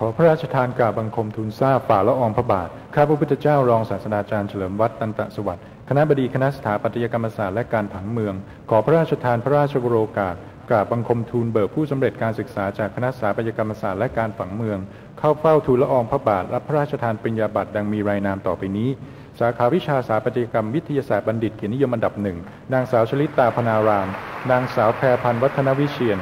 ขอพระราชทานกราบบังคมทูลทราบฝ่าละอองพระบาท ข้าพระพุทธเจ้ารองศาสตราจารย์เฉลิมวัฒน์ตันตะสวัสดิ์คณะบดีคณะสถาปัตยกรรมศาสตร์และการผังเมือง ขอพระราชทานพระราชวโรกาสกราบบังคมทูลเบิกผู้สำเร็จการศึกษาจากคณะสถาปัตยกรรมศาสตร์และการผังเมือง เข้าเฝ้าทูลละอองพระบาทรับพระราชทานปริญญาบัตรดังมีรายนามต่อไปนี้ สาขาวิชาสถาปัตยกรรมวิทยาศาสตร์บัณฑิตเกียรตินิยมอันดับหนึ่งนางสาวชลิตาพนาราม นางสาวแพรพันธ์วัฒนวิเชียน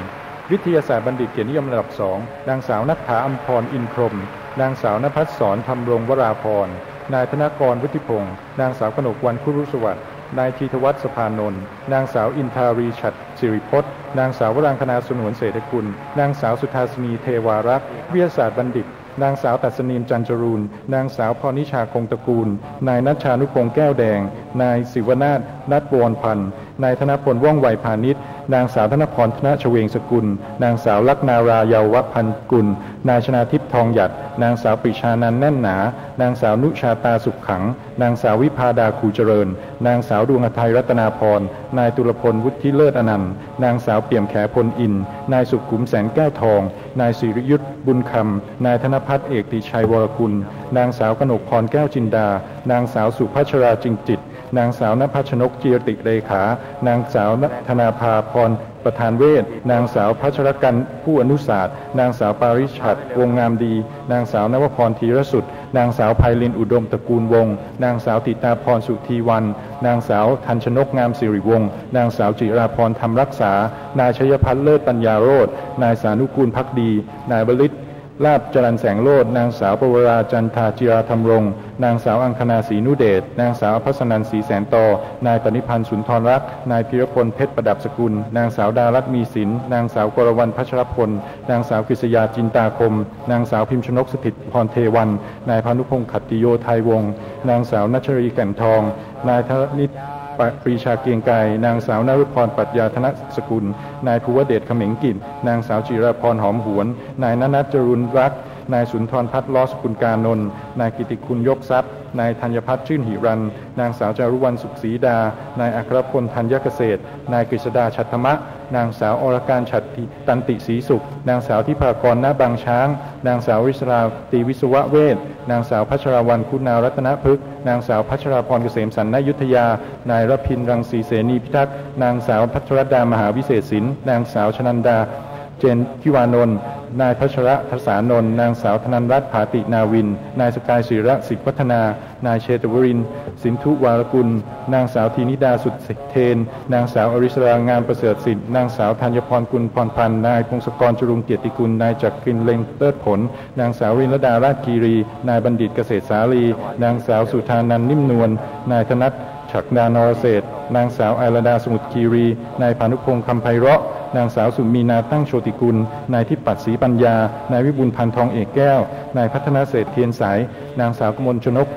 วิทยาศาสตร์บัณฑิตเกียรตินิยมระดับสองนางสาวนักถาอัมพรอินพรม นางสาวนภัสสรธรรมรงวราพร นายธนกรวุฒิพงศ์ นางสาวกนกวันคุรุสวัสดิ์นายธีทวัฒน์สภานนท์ นางสาวอินทารีฉัตรสิริพจน์ นางสาววรังคณาสนวนเศรษฐกุลนางสาวสุธาสนีเทวารักษ์ วิทยาศาสตร์บัณฑิต นางสาวตัศนีมจันจรูน นางสาวพรนิชาคงตระกูล นายนัชชานุพงษ์แก้วแดง นายศิวนาถนัทวรพันธ์นายธนพลว่องไวพาณิชย์ นางสาวธนพรธนชเวงสกุล นางสาวลักนารายาวพันกุล นายชนาทิพย์ทองหยัด นางสาวปรีชานันแน่นหนา นางสาวนุชาตาสุขขัง นางสาววิพาดาคูเจริญ นางสาวดวงไทยรัตนาพร นายตุลพลวุฒิเลิศอนันต์ นางสาวเปี่ยมแขพลอิน นายสุขุมแสนแก้วทอง นายสิริยุทธบุญคำ นายธนพัฒน์เอกติชัยวรกุลนางสาวกนกพรแก้วจินดา นางสาวสุพัชราจิงจิต นางสาวนภัชนกเจียติเลขา นางสาวธนาภาพรประธานเวทนางสาวพัชรกันผู้อนุศาสตร์ นางสาวปาริชัดวงงามดี นางสาวนวพรธีรสุด นางสาวไพลินอุดมตระกูลวง นางสาวติตาพรสุธีวัน นางสาวทันชนกงามสิริวงศ์นางสาวจิราพรธรรมรักษา นายชยพัฒน์เลิศปัญญาโรธนายสานุกูลพักดี นายบริษ ลาบจรันแสงโลดนางสาวปวราจันทาจิราธรรมรงค์นางสาวอังคณาศรีนุเดช นางสาวพัสนันศรีแสนตอนายปณิพันธ์สุนทรรักษ์นายพิรพลเพชรประดับสกุล นางสาวดารัตน์มีศิลป์นางสาวกรวรรณพัชรพล นางสาวกฤษยาจินตาคม นางสาวพิมพ์ชนกสถิตพรเทวัน นายพานุพงศ์ขัตติโยไทยวงศ์นางสาวนัชรีแก่นทอง นายธนิต ปรีชาเกียงไกรนางสาวนรุพรปัตยาธนสกุล นายภูวเดชเขมิงกินนางสาวจิราพรหอมหวน นายนนัทจรุนรัก นายสุนทรพัฒน์ล้อสกุลกานนนายกิติคุณยกทรัพย์ นายธัญพัฒน์ชื่นหิรัน นางสาวจารุวรรณสุขศรีดา นายอัครพลธัญเกษตร นายกฤษดาชัตมะ นางสาวอรการฉัตรติตันติศรีสุข นางสาวทิพากรณบางช้าง นางสาววิศราตีวิศวะเวทนางสาวพัชราวันคุณารัตนพฤกษ์นางสาวพัชราพรเกษมสันนยุทธยา นายรพินรังสีเสนีพิทักษ์นางสาวพัชรดามหาวิเศษศิลป์นางสาวชนันดา จนทิวานนท์นายพัชระทศานนท์นางสาวธนันรัตน์ผาตินาวิน นายสกายศิระสิวัฒนา นายเชตวริน สินธุวารกุล นางสาวธีนิดาสุดเทน นางสาวอริสรางามประเสริฐสิทธิ์นางสาวธัญพรกุลพรพันธ์นายพงศกรจรุงเกียรติกุล นายจักรินเล็งเลิศผล นางสาวรินลดาราชกีรี นายบัณฑิตเกษตรสาลี นางสาวสุธานันนิ่มนวล นายธนัท ฉักดานรเศษนางสาวไอรดาสมุทรคีรี นายพานุพงศ์คำไพเราะ นางสาวสุมีนาตั้งโชติกุล นายทิปัตศรีปัญญา นายวิบุญพันธ์ทองเอกแก้ว นายพัฒนาเศษเทียนสาย นางสาวกมลชนก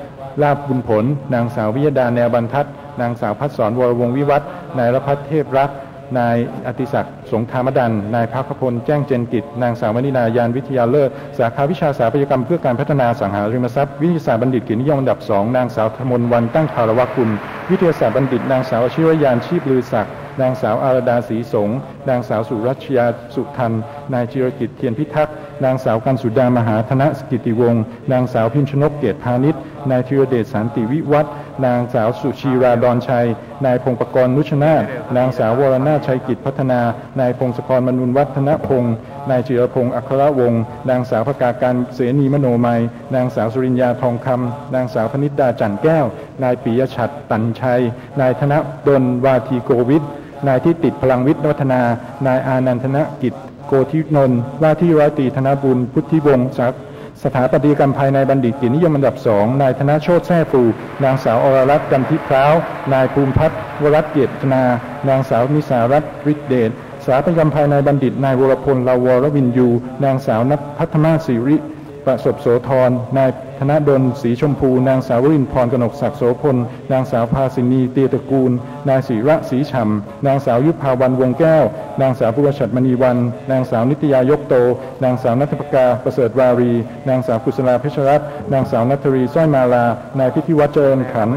ลาบบุญผล นางสาววิยดาแนวบรรทัด นางสาวพัฒสรวรวงวิวัฒน์นายรพัฒเทพรักษ์ นายอติศักดิ์สงครามดัน นายพักพล แจ้งเจนกิจ นางสาวมณีนายานวิทยาเลิศ สาขาวิชาสถาปัตยกรรมเพื่อการพัฒนาสังหาริมทรัพย์ วิทยาศาสตร์บัณฑิตกียรตินิยมอันดับสองนางสาวธมลวันตั้งคารวกุลวิทยาศาสตร์บัณฑิต นางสาวชิรยานชีพลือศักดิ์ นางสาวอารดาศรีสง นางสาวสุรัชยาสุทัน นายจิรกิจเทียนพิทักษ์ นางสาวกันสุดามหาธนสกิติวงศ์ นางสาวพิมชนกเกตพาณิชย์ นายธีรเดชสันติวิวัฒน์ นางสาวสุชีราดอนชัย นายพงศกรนุชนาถนางสาววรนาชัยกิจพัฒนา นายพงศกรมนุนวัฒนพงศ์นายจิรพงศ์อัครวงศ์นางสาวพกาการเสนีมโนมัย นางสาวสุริญญาทองคำนางสาวพนิดดาจันแก้ว นายปิยชัดตันชัย นายธนดลวาทีโกวิทนายที่ติดพลังวิทย์วัฒนา นายอานันทนกิจ โกธินนท์ว่าที่ร้อยตีธนบุญ พุทธิวงศ์ศักดิ์ สถาปฏิกรรมภายในบัณฑิตกินิยมอันดับสองนายธนโชตแท้ฟู นางสาวอรรัตน์กันทิพร้าว นายภูมิพัฒน์วรัตเกียรตินา นางสาวนิสารัตน์ฤทธิเดชสถาปฏิกรรมภายในบัณฑิต นายวรพลลาวรวินยู นางสาวนัทพัฒมาศิริ ประสบโสธรนายธนดลศรีชมพู นางสาวรินพรกนกศักดิ์โสพล นางสาวภาสินีเตียตระกูล นายศิระศรีฉ่ำนางสาวยุพาวันวงแก้ว นางสาวปุรชัดมณีวัน นางสาวนิตยายกโต นางสาวนัทปกาประเสริฐวารี นางสาวกุศลาเพชรรัตน์นางสาวนัทรีสร้อยมาลา นายพิธิวัฒน์เจริญขัน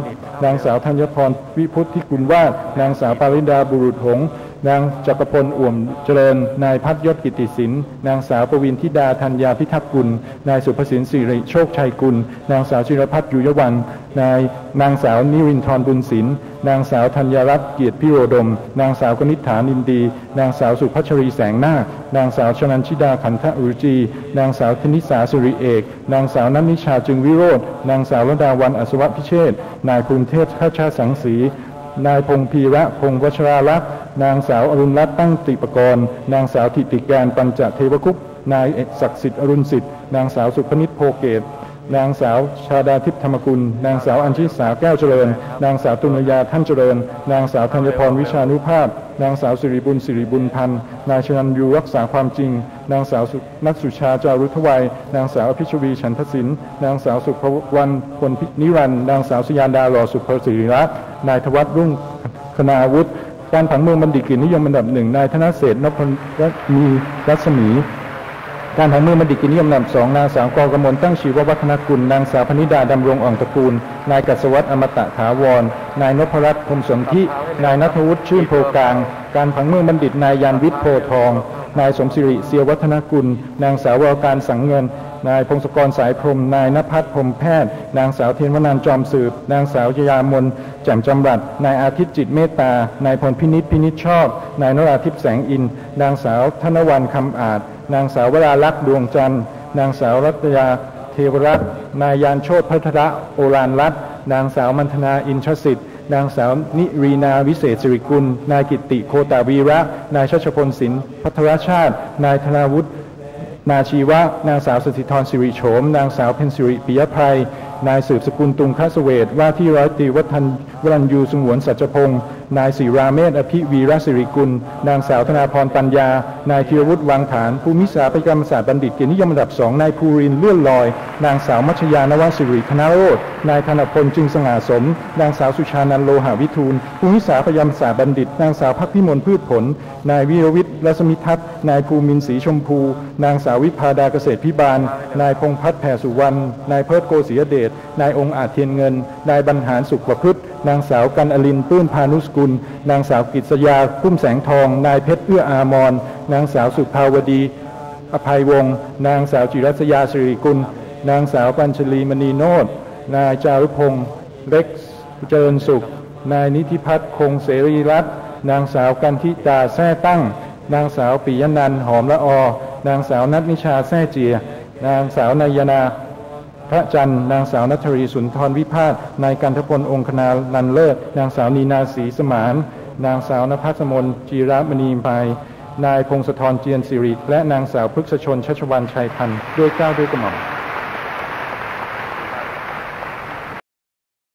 นางสาวธัญพรวิพุทธิกุลวาดนางสาวปาริดาบุรุษหง นางจักรพลอ่วมเจริญ นายพัฒยศกิติสินนางสาวประวินทิดาธัญญาพิทักษ์กุล นายสุภสินสิริโชคชัยกุล นางสาวจิรพัฒน์ยุยวัน นายนางสาวนิรินทร์บุญศิลป์นางสาวธัญรัตน์เกียรติพิโรดม นางสาวกนิษฐานินดี นางสาวสุพัชรีแสงนาคนางสาวชนันชิดาขันธอุจี นางสาวธนิสาสุริเอก นางสาวนันนิชาจึงวิโรธนางสาวรดาวันอสวพิเชษนายภูมิเทพข้าชาสังสี นายพงพีระพงศ์วชราลักษ์นางสาวอรุณรัตน์ตั้งติปกรณ์นางสาวทิติการปัญจเทวคุปต์นายศักดิ์สิทธิ์อรุณสิทธิ์นางสาวสุพนิษโพเกตนางสาวชาดาทิพย์ธรรมกุล นางสาวอัญชิสาแก้วเจริญ นางสาวตุนยาท่านเจริญ นางสาวธัญพรวิชานุภาพ นางสาวสิริบุญสิริบุญพันธ์ นายชนันยูรักษาความจริง นางสาวนักสุชาจารุทวัย นางสาวอภิชวีฉันทศิลป์นางสาวสุภวรรณพลพินิรันนางสาวสยานดาหล่อสุภศิริรัตน์นายธวัฒน์รุ่งคณาวุฒิการผังเมืองบัณฑิตกิจนิยมอันดับหนึ่งนายธนเศษนพมีรัศมีการผังเมืองบัณฑิตกิจนิยมอันดับสองนางสาวกอกมลตั้งชีววัฒนกุล นางสาวพนิดาดำรงอ่องตระกูล นายกัสวัตอมตะถาวร นายนพรัตน์พรมสนธินายนัทวุฒิชื่นโพกลาง การผังเมืองบัณฑิตนายยานวิทย์โพทอง นายสมศิริเสียวัฒนกุล นางสาววรการสังเงิน นายพงศกรสายพรม นายนภัสพรมแพทย์ นางสาวเทียนวนันจอมสืบ นางสาวยามนแจ่มจำรัด นายอาทิตย์จิตเมตตา นายพลพินิษพินิษชอบ นายนราทิพย์แสงอิน นางสาวธนวันคำอาจ นางสาววราลักษ์ดวงจันทร์ นางสาวรัตยาเทวรัตน์นายยานโชตพัทระโอรานรัตน์นางสาวมันธนาอินทรสิทธิ์ นางสาวนิรีนาวิเศษสิริกุล นายกิติโคตาวีระ นายชัชพลศิลป์พัทรชาติ นายธนาวุฒินาชีวะ นางสาวสถิธรสิริโฉม นางสาวเพนสิริปิยภัย นายสืบสกุลตุงคสเวทว่าที่ร้อยตีวัฒนวรัญยูสงวนสัจพงศ์ นายศิราเมธอภิวีรสิริกุล นางสาวธนาพรปัญญา นายธีรวุฒิวังฐาน ภูมิศาสตร์ปกรรมศาสตร์บัณฑิตเกียรตินิยมอันดับสองนายภูรินเลื่อนลอย นางสาวมัชยานวสิริธนโรธนายธนพลจึงสง่าสม นางสาวสุชานันโลหาวิทูล ภูมิศาสตร์ประกรรมศาสตร์บัณฑิต นางสาวพักพิมลพืชผล นายวีรวิทย์รัศมิทัศน์ นายภูมินทร์ศรีชมพู นางสาววิพาดาเกษตรพิบาล นายพงพัฒน์แผ่สุวรรณ นายเพิดโกศิยเดช นายองค์อาจเทียนเงิน นายบรรหารสุขประพฤติ นางสาวกันอลินปื้นพานุสกุล นางสาวกิษยาพุ่มแสงทอง นายเพชรเอื้ออามรนางสาวสุภาวดี อภัยวงศ์นางสาวจิรัสยาสิริกุล นางสาวปัญชลีมณีโนดนายจารุพงศ์เล็กเจริญสุข นายนิธิพัฒน์คงเสรีรัตน์นางสาวกันทิตาแท้ตั้ง นางสาวปิยนันหอมละอ นางสาวนัทนิชาแท้เจีย นางสาวนายนา พระจันทร์นางสาวนัทรีสุนทรวิพาสนายกันทพลองคณาลันเลิศนางสาวนีนาศรีสมาน นางสาวนภัสมนจีรมณีไปนายพงศธรเจียนสิริและนางสาวพฤกษชนชัชวันชัยพันธ์ด้วยเกล้าด้วยกระหม่อม